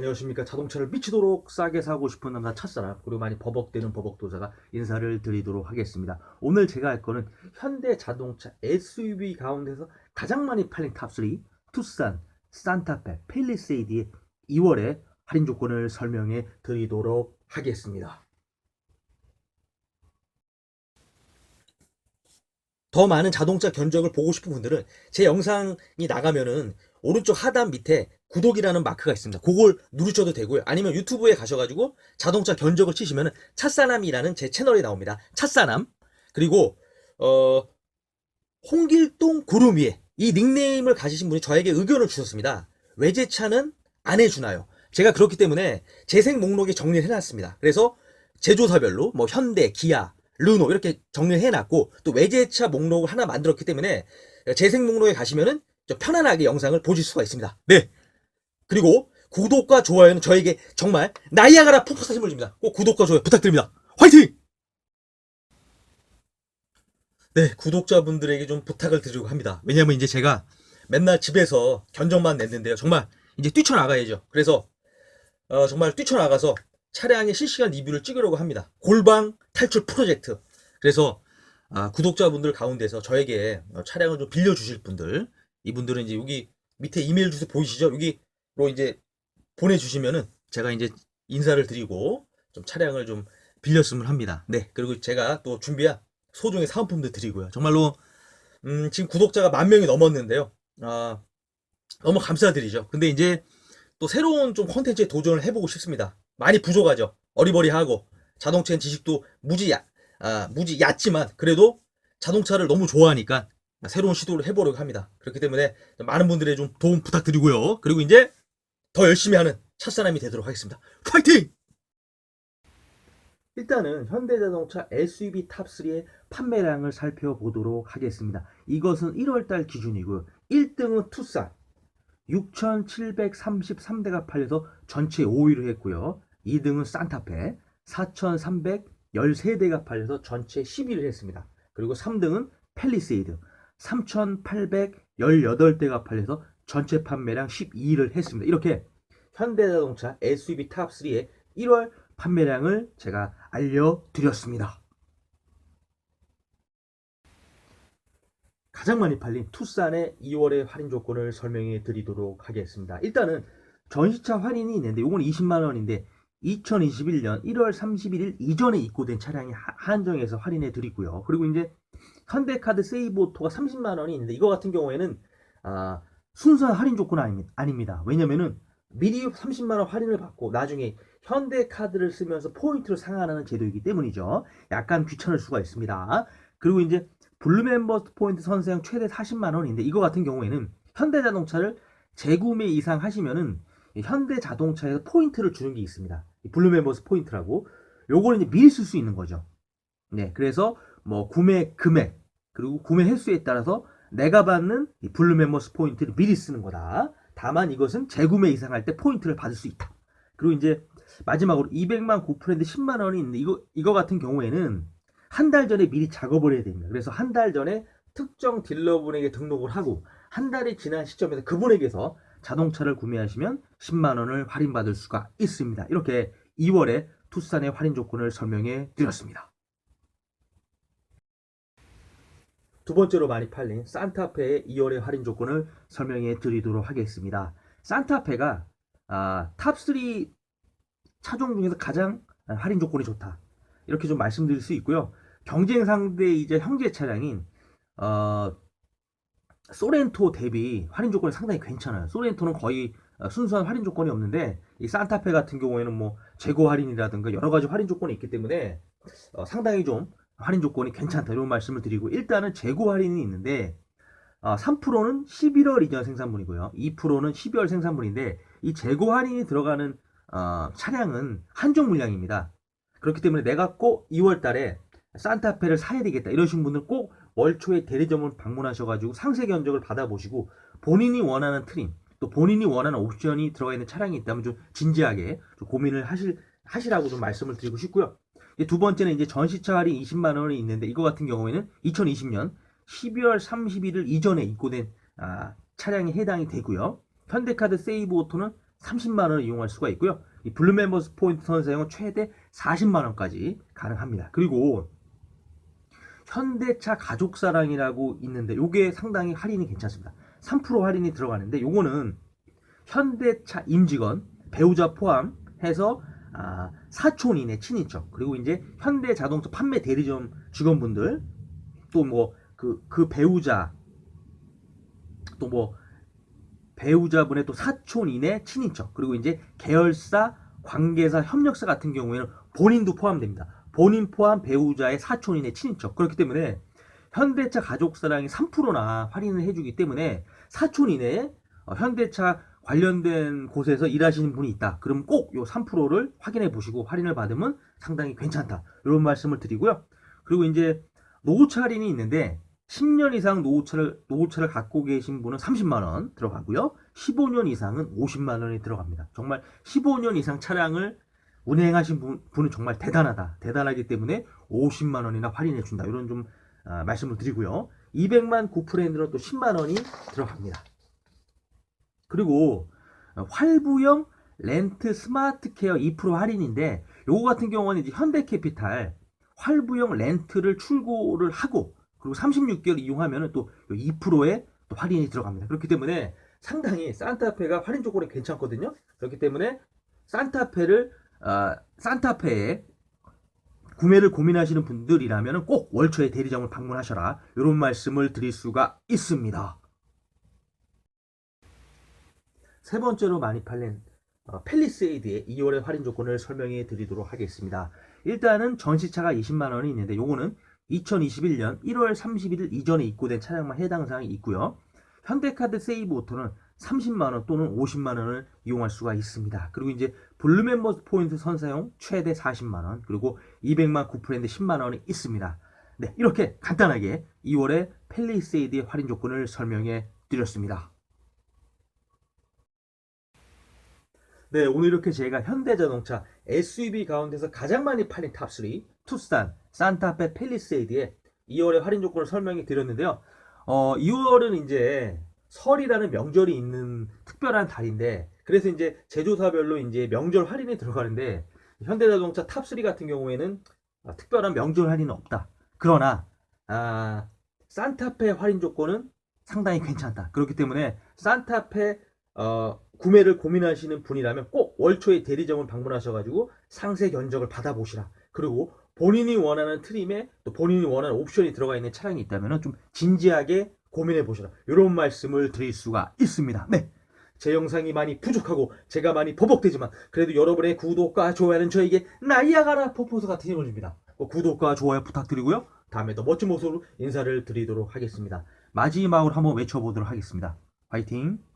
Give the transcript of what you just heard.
안녕하십니까. 자동차를 미치도록 싸게 사고 싶은 남자 첫사람, 그리고 많이 버벅대는 버벅도사가 인사를 드리도록 하겠습니다. 오늘 제가 할 거는 현대 자동차 SUV 가운데서 가장 많이 팔린 탑3, 투싼, 산타페, 펠리세이드의 2월에 할인 조건을 설명해 드리도록 하겠습니다. 더 많은 자동차 견적을 보고 싶은 분들은 제 영상이 나가면은 오른쪽 하단 밑에 구독이라는 마크가 있습니다. 그걸 누르셔도 되고요. 아니면 유튜브에 가셔가지고 자동차 견적을 치시면은 찻사남이라는 제 채널이 나옵니다. 찻사남. 그리고 어 홍길동 구름 위에 이 닉네임을 가지신 분이 저에게 의견을 주셨습니다. 외제차는 안 해주나요? 제가 그렇기 때문에 재생 목록에 정리를 해놨습니다. 그래서 제조사별로 뭐 현대, 기아, 르노 이렇게 정리를 해놨고 또 외제차 목록을 하나 만들었기 때문에 재생 목록에 가시면은 좀 편안하게 영상을 보실 수가 있습니다. 네. 그리고 구독과 좋아요는 저에게 정말 나이아가라 푸푸사 힘을 줍니다. 꼭 구독과 좋아요 부탁드립니다. 화이팅! 네, 구독자분들에게 좀 부탁을 드리고 합니다. 왜냐면 이제 제가 맨날 집에서 견적만 냈는데요. 정말 이제 뛰쳐나가야죠. 그래서 어, 정말 뛰쳐나가서 차량의 실시간 리뷰를 찍으려고 합니다. 골방 탈출 프로젝트. 그래서 아, 구독자분들 가운데서 저에게 어, 차량을 좀 빌려주실 분들, 이분들은 이제 여기 밑에 이메일 주소 보이시죠? 여기로 이제 보내주시면은 제가 이제 인사를 드리고 좀 차량을 좀 빌렸으면 합니다. 네. 그리고 제가 또 준비한 소정의 사은품도 드리고요. 정말로 음, 지금 구독자가 만 명이 넘었는데요. 아, 너무 감사드리죠. 근데 이제 또 새로운 좀 컨텐츠에 도전을 해보고 싶습니다. 많이 부족하죠. 어리버리하고 자동차엔 지식도 무지 야, 아, 무지 얕지만 그래도 자동차를 너무 좋아하니까 새로운 시도를 해보려고 합니다. 그렇기 때문에 많은 분들의 좀 도움 부탁드리고요. 그리고 이제 더 열심히 하는 첫사람이 되도록 하겠습니다. 파이팅! 일단은 현대자동차 SUV 탑3의 판매량을 살펴보도록 하겠습니다. 이것은 1월달 기준이고요. 1등은 투싼 6,733대가 팔려서 전체 5위를 했고요. 2등은 산타페 4,313대가 팔려서 전체 10위를 했습니다. 그리고 3등은 펠리세이드 3,818대가 팔려서 전체 판매량 12위를 했습니다. 이렇게 현대자동차 SUV 탑3의 1월 판매량을 제가 알려드렸습니다. 가장 많이 팔린 투싼의 2월의 할인 조건을 설명해 드리도록 하겠습니다. 일단은 전시차 할인이 있는데 이건 20만 원인데 2021년 1월 31일 이전에 입고된 차량이 하- 한정해서 할인해 드리고요. 그리고 이제 현대카드 세이브오토가 30만 원이 있는데 이거 같은 경우에는 아, 순수한 할인 아닙- 아닙니다. 왜냐면은 미리 30만 원 할인을 받고 나중에 현대카드를 쓰면서 포인트를 상환하는 제도이기 때문이죠. 약간 귀찮을 수가 있습니다. 그리고 이제 블루멤버 포인트 선사용 최대 40만 원인데 이거 같은 경우에는 현대자동차를 재구매 이상 하시면은 이 현대자동차에서 포인트를 주는 게 있습니다. 이 블루멤버스 포인트라고. 요거는 이제 미리 쓸 수 있는 거죠. 네, 그래서 뭐 구매 금액 그리고 구매 횟수에 따라서 내가 받는 이 블루 멤버스 포인트를 미리 쓰는 거다. 다만 이것은 재구매 이상 할 때 포인트를 받을 수 있다. 그리고 이제 마지막으로 200만 고프랜드 10만 원이 있는데 이거 이거 같은 경우에는 한 달 전에 미리 작업을 해야 됩니다. 그래서 한 달 전에 특정 딜러분에게 등록을 하고 한 달이 지난 시점에서 그분에게서 자동차를 구매하시면 10만 원을 할인받을 수가 있습니다. 이렇게 2월에 투싼의 할인 조건을 설명해 드렸습니다. 두 번째로 많이 팔린 산타페의 2월의 할인 조건을 설명해 드리도록 하겠습니다. 산타페가 아, 탑3 차종 중에서 가장 할인 조건이 좋다. 이렇게 좀 말씀드릴 수 있고요. 경쟁 상대이자 형제 차량인 어, 소렌토 대비 할인 조건이 상당히 괜찮아요. 소렌토는 거의 어, 순수한 할인 조건이 없는데 이 산타페 같은 경우에는 뭐 재고 할인이라든가 여러 가지 할인 조건이 있기 때문에 어, 상당히 좀 할인 조건이 괜찮다 이런 말씀을 드리고 일단은 재고 할인이 있는데 어, 3%는 11월 이전 생산분이고요. 2%는 12월 생산분인데 이 재고 할인이 들어가는 어, 차량은 한정 물량입니다. 그렇기 때문에 내가 꼭 2월 달에 산타페를 사야 되겠다 이러신 분들 꼭 월초에 대리점을 방문하셔가지고 상세 견적을 받아보시고 본인이 원하는 트림 또 본인이 원하는 옵션이 들어가 있는 차량이 있다면 좀 진지하게 좀 고민을 하실 하시라고 좀 말씀을 드리고 싶고요. 두 번째는 이제 전시차 할인 20만 원이 있는데 이거 같은 경우에는 2020년 12월 31일 이전에 입고된 아, 차량에 해당이 되고요. 현대카드 세이브 오토는 30만 원을 이용할 수가 있고요. 이 블루 멤버스 포인트 선 사용은 최대 40만 원까지 가능합니다. 그리고 현대차 가족사랑이라고 있는데 요게 상당히 할인이 괜찮습니다. 3% 할인이 들어가는데 요거는 현대차 임직원 배우자 포함해서 아, 사촌 이내 친인척. 그리고 이제 현대 자동차 판매 대리점 직원분들 또 뭐 그그 배우자 또 뭐 배우자분의 또 사촌 이내 친인척. 그리고 이제 계열사 관계사 협력사 같은 경우에는 본인도 포함됩니다. 본인 포함 배우자의 사촌 이내 친인척. 그렇기 때문에 현대차 가족사랑이 3%나 할인을 해주기 때문에 사촌 이내에 어, 현대차 관련된 곳에서 일하시는 분이 있다. 그럼 꼭 요 3%를 확인해 보시고 할인을 받으면 상당히 괜찮다. 이런 말씀을 드리고요. 그리고 이제 노후차 할인이 있는데 10년 이상 노후차를 노후차를 갖고 계신 분은 30만 원 들어가고요. 15년 이상은 50만 원이 들어갑니다. 정말 15년 이상 차량을 운행하신 분, 분은 정말 대단하다. 대단하기 때문에 50만 원이나 할인해 준다. 이런 좀 아, 말씀을 드리고요. 200만 9%는 또 10만 원이 들어갑니다. 그리고 어, 활부형 렌트 스마트 케어 2% 할인인데 요거 같은 경우는 이제 현대캐피탈 활부형 렌트를 출고를 하고 그리고 36개월 이용하면 또 2%의 또 할인이 들어갑니다. 그렇기 때문에 상당히 산타페가 할인 조건이 괜찮거든요. 그렇기 때문에 산타페를 아, 산타페에 구매를 고민하시는 분들이라면 꼭 월초에 대리점을 방문하셔라. 이런 말씀을 드릴 수가 있습니다. 세 번째로 많이 팔린 어, 펠리세이드의 2월의 할인 조건을 설명해 드리도록 하겠습니다. 일단은 전시차가 20만 원이 있는데 요거는 2021년 1월 31일 이전에 입고된 차량만 해당 사항이 있고요. 현대카드 세이브 오토는 30만 원 또는 50만 원을 이용할 수가 있습니다. 그리고 이제 블루 멤버스 포인트 선사용 최대 40만 원, 그리고 200만 9%인데 10만 원이 있습니다. 네, 이렇게 간단하게 2월의 펠리세이드의 할인 조건을 설명해 드렸습니다. 네, 오늘 이렇게 제가 현대자동차 SUV 가운데서 가장 많이 팔린 탑3 투싼, 산타페 펠리세이드의 2월의 할인 조건을 설명해 드렸는데요. 어, 2월은 이제 설이라는 명절이 있는 특별한 달인데 그래서 이제 제조사별로 이제 명절 할인이 들어가는데 현대자동차 탑3 같은 경우에는 아, 특별한 명절 할인은 없다. 그러나 아, 산타페 할인 조건은 상당히 괜찮다. 그렇기 때문에 산타페 어, 구매를 고민하시는 분이라면 꼭 월초에 대리점을 방문하셔가지고 상세 견적을 받아보시라. 그리고 본인이 원하는 트림에 또 본인이 원하는 옵션이 들어가 있는 차량이 있다면 좀 진지하게 고민해 보시라. 이런 말씀을 드릴 수가 있습니다. 네. 제 영상이 많이 부족하고 제가 많이 버벅대지만 그래도 여러분의 구독과 좋아요는 저에게 나이아가라 포포스 같은 힘을 줍니다. 꼭 구독과 좋아요 부탁드리고요. 다음에 더 멋진 모습으로 인사를 드리도록 하겠습니다. 마지막으로 한번 외쳐보도록 하겠습니다. 화이팅!